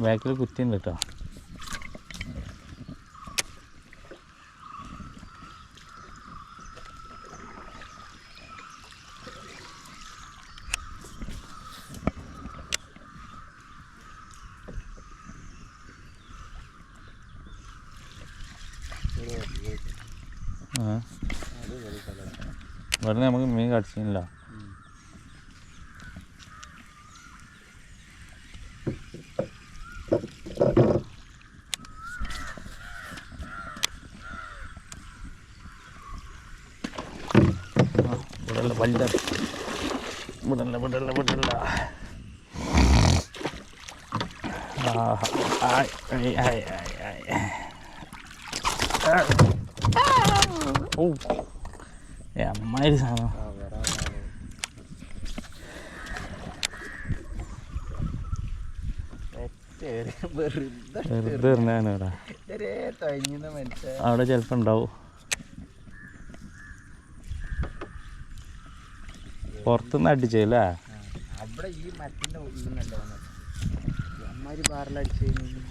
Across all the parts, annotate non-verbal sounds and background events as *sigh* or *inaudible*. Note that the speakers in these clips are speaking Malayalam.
ബാക്കിൽ കുത്തിയുണ്ട് കേട്ടോ ഇവിടെ നമുക്ക് മീൻ കടിച്ചില്ല വിടല്ല വല്ല വിടല്ല വിടല്ല വിടല്ല. ഓ ഏ, അമ്മാതിരി സാധനം. വെറുതെ അവിടെ ചിലപ്പോൾ ഉണ്ടാവും. പുറത്തുനിന്ന് അടിച്ചല്ലേ അവിടെ ഈ ഉള്ളിൽ ബാറിലടിച്ചു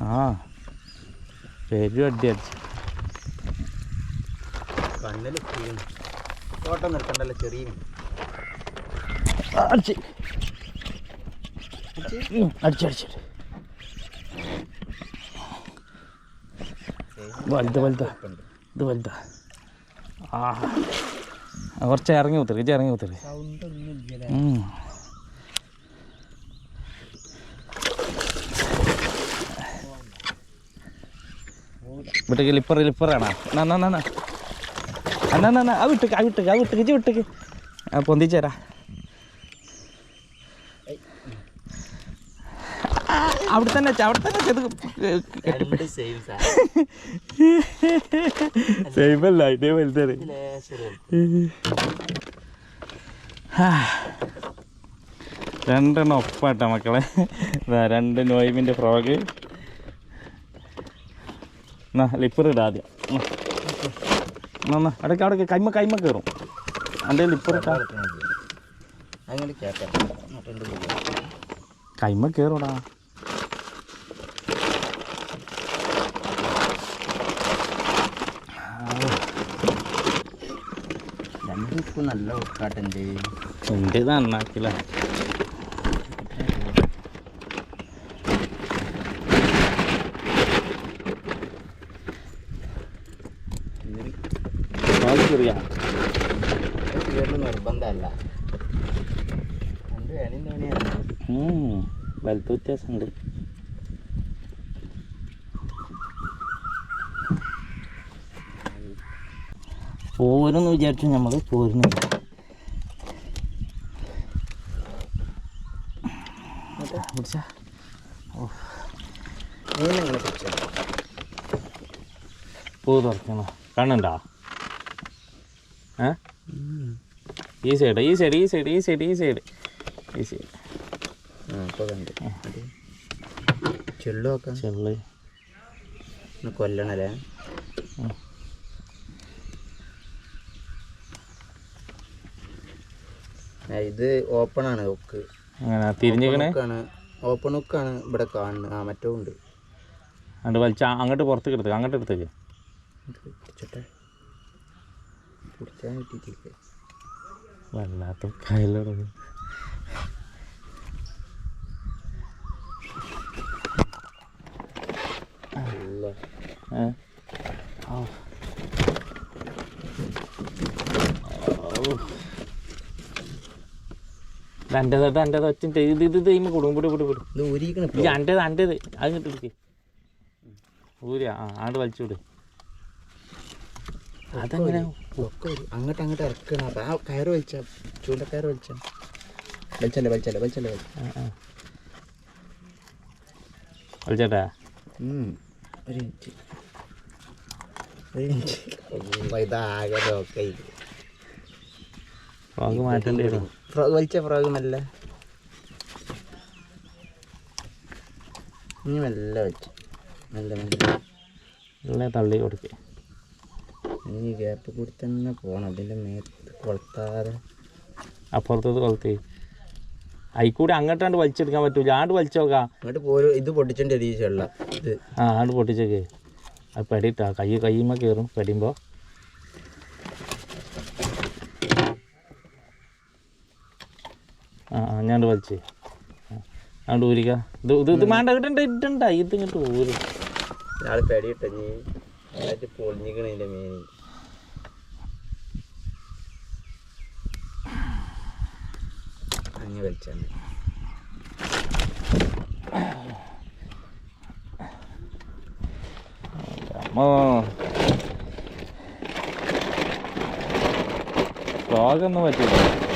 ആ പേരും അടി അടിച്ചു. കണ്ണിൽ നിർത്തണ്ടല്ലോ ചെറിയ. അടിച്ച്. വലുത് വലുതാ. ഇത് വലുതാ. ആ കുറച്ച് ഇറങ്ങി കുത്തിരി ഇറങ്ങി കുത്തിരി. വിട്ടേക്ക് ലിപ്പർ ലിപ്പറാണോ എന്നാ എന്നാ എന്നാ എന്നാ എന്നാ ആ വിട്ടേക്ക് ആ വിട്ടേക്ക് ആ വിട്ടേക്ക് ഇജ്ജ് വിട്ടേക്ക്. ആ പൊന്തിച്ചേരാ അവിടെ തന്നെ അവിടെ തന്നെ രണ്ട് സെയിം *laughs* അല്ല വലുതാണ് *laughs* *sighs* രണ്ടെണ്ണം ഒപ്പാട്ടാ മക്കളെ. *laughs* രണ്ട് നോയിമിന്റെ ഫ്രോഗ്. എന്നാ ലിപ്പർ ഇടാ ആദ്യം. എന്നാ, അടക്ക അടയ്ക്ക് കൈമ കൈമ കയറും എന്റെ അങ്ങോട്ടുണ്ട് കൈമ കയറൂടാ രണ്ടിക്കും നല്ല ഉൾക്കാട്ടുണ്ട് എൻ്റെ നന്നാക്കില്ല ചെറിയ തീർന്ന് നിർബന്ധമല്ല രണ്ട് വേണിൻ്റെ വേണിയാണ് വലുത്ത് വ്യത്യാസമുണ്ട് പോരെന്ന് വിചാരിച്ചു നമ്മൾ പോരുന്നു പിടിച്ചാ. മീനെങ്ങനെ പിടിച്ചോ പൂ തുറക്കണം കാണണ്ട ഈ സൈഡ് ഈ സൈഡ് ഈ സൈഡ് ഈ സൈഡ് ഈ സൈഡ് ഈ സൈഡ് ചെള്ളു ചെള്ള്. കൊല്ലണല്ലേ ഉം. ആ, ഇത് ഓപ്പൺ ആണ് ഒക്ക് അങ്ങനെ തിരിഞ്ഞിക്കണേ ഓപ്പൺ ഒക്കാണ് ഇവിടെ കാണുന്നത്. ആ മറ്റോ ഉണ്ട്. അങ്ങോട്ട് വലിച്ച അങ്ങോട്ട് പുറത്തേക്ക് എടുത്തേക്ക് അങ്ങോട്ട് എടുത്തേക്ക്. പിടിച്ചോട്ടെ. പിടിച്ചാൽ കിട്ടിയിട്ടില്ല? വല്ലാത്ത കയ്യിലോട് ഏ? അന്റേത് ഇത് അന്റേത് ഒറ്റ ഇത് ഇത് ഇത് ഇമ്മ കൊടുക്കും പിടി പിടി പിടി ഇത് അന്റേത് അന്റേത് അത് ഇങ്ങോട്ട് എടുക്ക് ആ അങ്ങോട്ട് വലിച്ചു വിട്. അതെങ്ങനെ? അങ്ങോട്ട് അങ്ങോട്ട് ഇറക്കണം അപ്പം ആ കയറ് വലിച്ച ചൂണ്ടക്കയർ വലിച്ച. വലിച്ചല്ലേ വലിച്ചല്ലേ വലിച്ചല്ലേ. വലിച്ചേട്ടാ. ഒരു മിനിറ്റ്. ഒരു അയ്യോ, ഇതാകെ ഫ്രോഗ് മാറ്റേണ്ടി വരും വലിച്ച ഫ്രോഗ് മെല്ലെ ഇനി മെല്ലെ വെച്ചു. മെല്ലെ മെല്ലെ. എല്ലാം തള്ളി കൊടുക്കുക ഇനി ഗ്യാപ്പ് കൂടി തന്നെ പോകണം അതിന്റെ മേത്ത് കൊളുത്താതെ. അപ്പുറത്തത് കൊളുത്തി. അയിക്കൂടെ അങ്ങോട്ടാണ്ട് വലിച്ചെടുക്കാൻ പറ്റൂല. ആണ്ട് വലിച്ചോക്കാം അങ്ങോട്ട് പോലും ഇത് പൊട്ടിച്ചിട്ടുണ്ട് ഇത്. ആ ആണ്ട് പൊട്ടിച്ചേക്ക്. അത് പെടിട്ടാ. കൈ കയ്യുമ്മ കയറും പെടിയുമ്പോൾ ആ ഞാണ്ട് വലിച്ച്. ആണ്ട് ഊരിക്ക. ഇത് ഇത് ഇത് വേണ്ട ഇടണ്ട ഇടണ്ട ഇത് ഇങ്ങോട്ട് ഊര്. നാളെ പെടിയിട്ടഞ്ഞ് പൊളിഞ്ഞിക്കണില്ല മീൻ അങ്ങ് വലിച്ചാണ് അമ്മോ. പറ്റില്ല